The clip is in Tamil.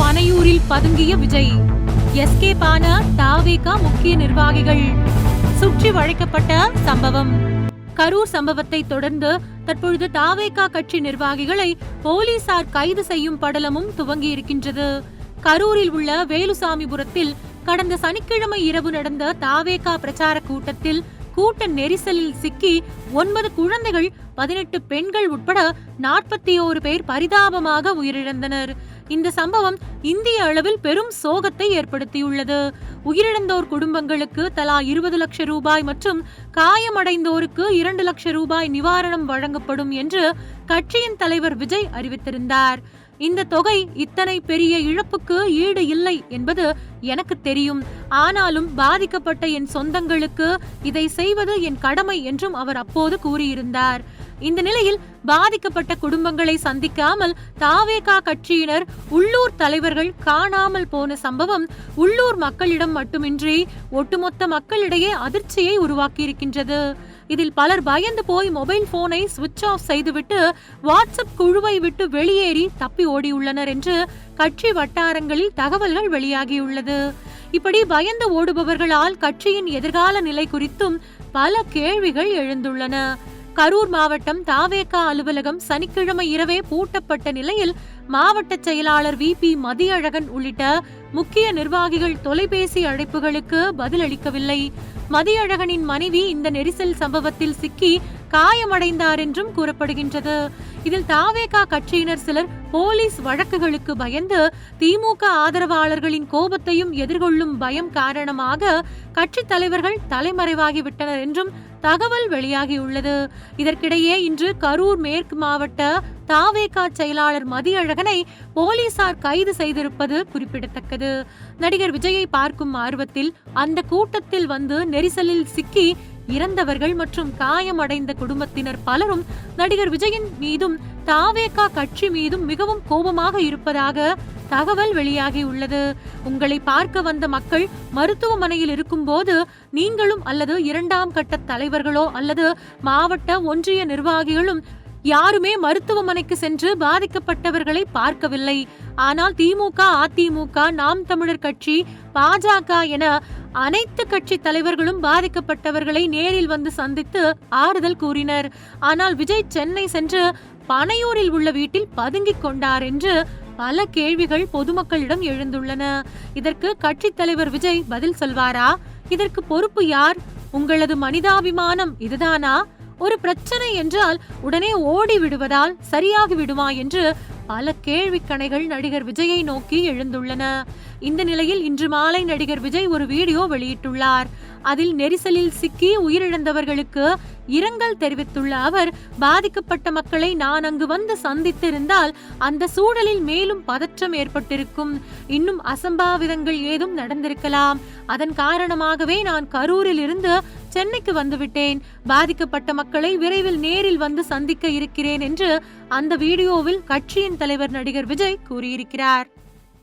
பனையூரில் பதுங்கிய விஜய் எஸ்கேப் ஆன தாவேகா முக்கிய நிர்வாகிகள். சுற்றி வளைக்கப்பட்ட சம்பவம். கரூர் சம்பவத்தை தொடர்ந்து தற்பொழுது தாவேகா கட்சி நிர்வாகிகளை போலீசார் கைது செய்யும் படலமும் துவங்கி இருக்கின்றது. கரூரில் உள்ள வேலுசாமிபுரத்தில் கடந்த சனிக்கிழமை இரவு நடந்த தாவேகா பிரச்சார கூட்டத்தில் கூட்ட நெரிசலில் சிக்கி ஒன்பது குழந்தைகள் பதினெட்டு பெண்கள் உட்பட நாற்பத்தி ஓரு பேர் பரிதாபமாக உயிரிழந்தனர். இந்த சம்பவம் இந்திய அளவில் பெரும் சோகத்தை ஏற்படுத்தியுள்ளது. உயிரிழந்தோர் குடும்பங்களுக்கு தலா இருபது லட்சம் ரூபாய் மற்றும் காயமடைந்தோருக்கு இரண்டு லட்சம் ரூபாய் நிவாரணம் வழங்கப்படும் என்று கட்சியின் தலைவர் விஜய் அறிவித்திருந்தார். இந்த தொகை இத்தனை பெரிய இழப்புக்கு ஈடு இல்லை என்பது எனக்கு தெரியும். ஆனாலும் பாதிக்கப்பட்ட என் சொந்தங்களுக்கு இதை செய்வது என் கடமை என்றும் அவர் அப்போது கூறியிருந்தார். இந்த நிலையில் பாதிக்கப்பட்ட குடும்பங்களை சந்திக்காமல் தாவேகா கட்சியினர் உள்ளூர் தலைவர்கள் காணாமல் போன சம்பவம் உள்ளூர் மக்களிடம் மட்டுமின்றி ஒட்டுமொத்த மக்களிடையே அதிர்ச்சியை உருவாக்கியிருக்கின்றது. இதில் பலர் பயந்து போய் மொபைல் போனை சுவிட்ச் ஆஃப் செய்துவிட்டு வாட்ஸ்அப் குழுவை விட்டு வெளியேறி தப்பி ஓடியுள்ளனர் என்று கட்சி வட்டாரங்களில் தகவல்கள் வெளியாகியுள்ளது. இப்படி பயந்து ஓடுபவர்களால் கட்சியின் எதிர்கால நிலை குறித்தும் பல கேள்விகள் எழுந்துள்ளன. கரூர் மாவட்டம் தாவேகா அலுவலகம் சனிக்கிழமை இரவே பூட்டப்பட்ட நிலையில் மாவட்ட செயலாளர் வி பி மதியழகன் உள்ளிட்ட முக்கிய நிர்வாகிகள் தொலைபேசி அழைப்புகளுக்கு பதிலளிக்கவில்லை. மதியழகனின் மனைவி இந்த நெரிசல் சம்பவத்தில் சிக்கி காயமடைந்தார் என்றும் கூறப்படுகின்றது. இதில் தாவேகா கட்சியினர் சிலர் போலீஸ் வழக்குகளுக்கு பயந்து திமுக ஆதரவாளர்களின் கோபத்தையும் எதிர்கொள்ளும் பயம் காரணமாக கட்சி தலைவர்கள் தலைமறைவாகிவிட்டனர் என்றும் தகவல் வெளியாகியுள்ளது. இதற்கிடையே இன்று கரூர் மேற்கு மாவட்ட தாவேகா செயலாளர் மதியழகனை போலீசார் கைது செய்திருப்பது குறிப்பிடத்தக்கது. நடிகர் விஜயை பார்க்கும் ஆர்வத்தில் அந்த கூட்டத்தில் வந்து நெரிசலில் சிக்கி இறந்தவர்கள் மற்றும் காயமடைந்த குடும்பத்தினர் பலரும் நடிகர் விஜயின் மீதும் தாவேகா கட்சி மீதும் மிகவும் கோபமாக இருப்பதாக தகவல் வெளியாகியுள்ளது உங்களை பார்க்க வந்த மக்கள் மருத்துவமனையில் இருக்கும்போது நீங்களும் அல்லது இரண்டாம் கட்ட தலைவர்களோ அல்லது மாவட்ட ஒன்றிய நிர்வாகிகளும் யாருமே மருத்துவமனைக்கு சென்று பாதிக்கப்பட்டவர்களை பார்க்கவில்லை. ஆனால் திமுக அதிமுக நாம் தமிழர் கட்சி பாஜக என அனைத்து கட்சி தலைவர்களும் பாதிக்கப்பட்டவர்களை நேரில் வந்து சந்தித்து ஆறுதல் கூறினர். ஆனால் விஜய் சென்னை சென்று பனையூரில் உள்ள வீட்டில் பதுங்கிக் கொண்டார் என்று பல கேள்விகள் பொதுமக்களிடம் எழுந்துள்ளன. இதற்கு கட்சி தலைவர் விஜய் பதில் சொல்வாரா? இதற்கு பொறுப்பு யார்? உங்களது மனிதாபிமானம் இதுதானா? ஒரு பிரச்சனை என்றால் உடனே ஓடி விடுவதால் சரியாகி விடுமா என்று பல கேள்விக்கணைகள் நடிகர் விஜயை நோக்கி எழுந்துள்ளன. இந்த நிலையில் இன்று மாலை நடிகர் விஜய் ஒரு வீடியோ வெளியிட்டுள்ளார். அதில் நெரிசலில் சிக்கி உயிரிழந்தவர்களுக்கு இரங்கல் தெரிவித்துள்ள அவர் பாதிக்கப்பட்ட மக்களை நான் அங்கு வந்து சந்தித்திருந்தால் அந்த சூழலில் மேலும் பதற்றம் ஏற்பட்டிருக்கும். இன்னும் அசம்பாவிதங்கள் ஏதும் நடந்திருக்கலாம். அதன் காரணமாகவே நான் கரூரில் இருந்து சென்னைக்கு வந்துவிட்டேன். பாதிக்கப்பட்ட மக்களை விரைவில் நேரில் வந்து சந்திக்க இருக்கிறேன் என்று அந்த வீடியோவில் கட்சியின் தலைவர் நடிகர் விஜய் கூறியிருக்கிறார்.